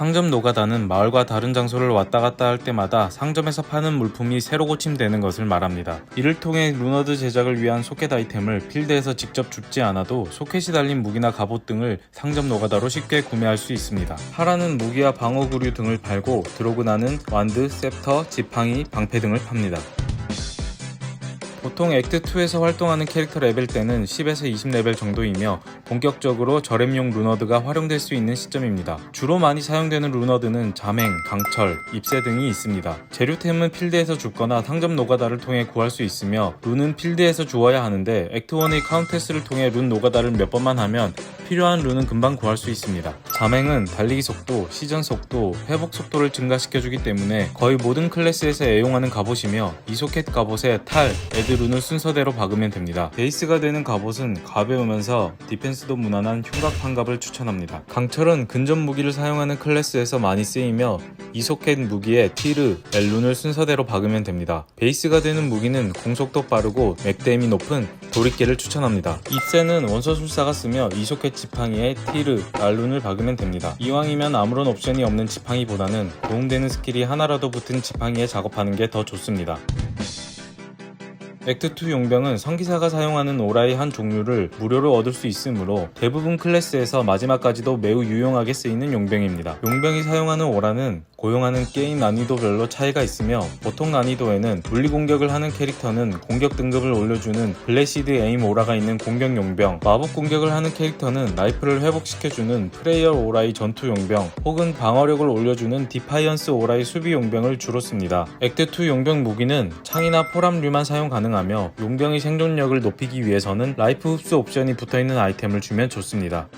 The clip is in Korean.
상점 노가다는 마을과 다른 장소를 왔다 갔다 할 때마다 상점에서 파는 물품이 새로 고침되는 것을 말합니다. 이를 통해 루너드 제작을 위한 소켓 아이템을 필드에서 직접 줍지 않아도 소켓이 달린 무기나 갑옷 등을 상점 노가다로 쉽게 구매할 수 있습니다. 하라는 무기와 방어 구류 등을 팔고 드로그나는 완드, 셉터, 지팡이, 방패 등을 팝니다. 보통 액트2에서 활동하는 캐릭터 레벨 때는 10에서 20레벨 정도이며 본격적으로 저랩용 루너드가 활용될 수 있는 시점입니다. 주로 많이 사용되는 루너드는 자맹, 강철, 입새 등이 있습니다. 재료템은 필드에서 줍거나 상점 노가다를 통해 구할 수 있으며 룬은 필드에서 주어야 하는데 액트1의 카운테스를 통해 룬 노가다를 몇 번만 하면 필요한 룬은 금방 구할 수 있습니다. 자맹은 달리기 속도, 시전 속도, 회복 속도를 증가시켜주기 때문에 거의 모든 클래스에서 애용하는 갑옷이며 이소켓 갑옷에 탈, 애드 룬을 순서대로 박으면 됩니다. 베이스가 되는 갑옷은 가벼우면서 디펜스도 무난한 흉각 판갑을 추천합니다. 강철은 근접 무기를 사용하는 클래스에서 많이 쓰이며 이소켓 무기에 티르, 엘룬을 순서대로 박으면 됩니다. 베이스가 되는 무기는 공속도 빠르고 맥댐이 높은 도리깨를 추천합니다. 입새는 원소술사가 쓰며 이소켓 지팡이에 티르, 알룬을 박으면 됩니다. 이왕이면 아무런 옵션이 없는 지팡이보다는 도움되는 스킬이 하나라도 붙은 지팡이에 작업하는 게 더 좋습니다. 액트2 용병은 성기사가 사용하는 오라의 한 종류를 무료로 얻을 수 있으므로 대부분 클래스에서 마지막까지도 매우 유용하게 쓰이는 용병입니다. 용병이 사용하는 오라는 고용하는 게임 난이도별로 차이가 있으며 보통 난이도에는 물리 공격을 하는 캐릭터는 공격 등급을 올려주는 블레시드 에임 오라가 있는 공격 용병, 마법 공격을 하는 캐릭터는 라이프를 회복시켜주는 프레이어 오라의 전투 용병, 혹은 방어력을 올려주는 디파이언스 오라의 수비 용병을 주로 씁니다. 액트2 용병 무기는 창이나 포람류만 사용 가능하며 용병의 생존력을 높이기 위해서는 라이프 흡수 옵션이 붙어있는 아이템을 주면 좋습니다.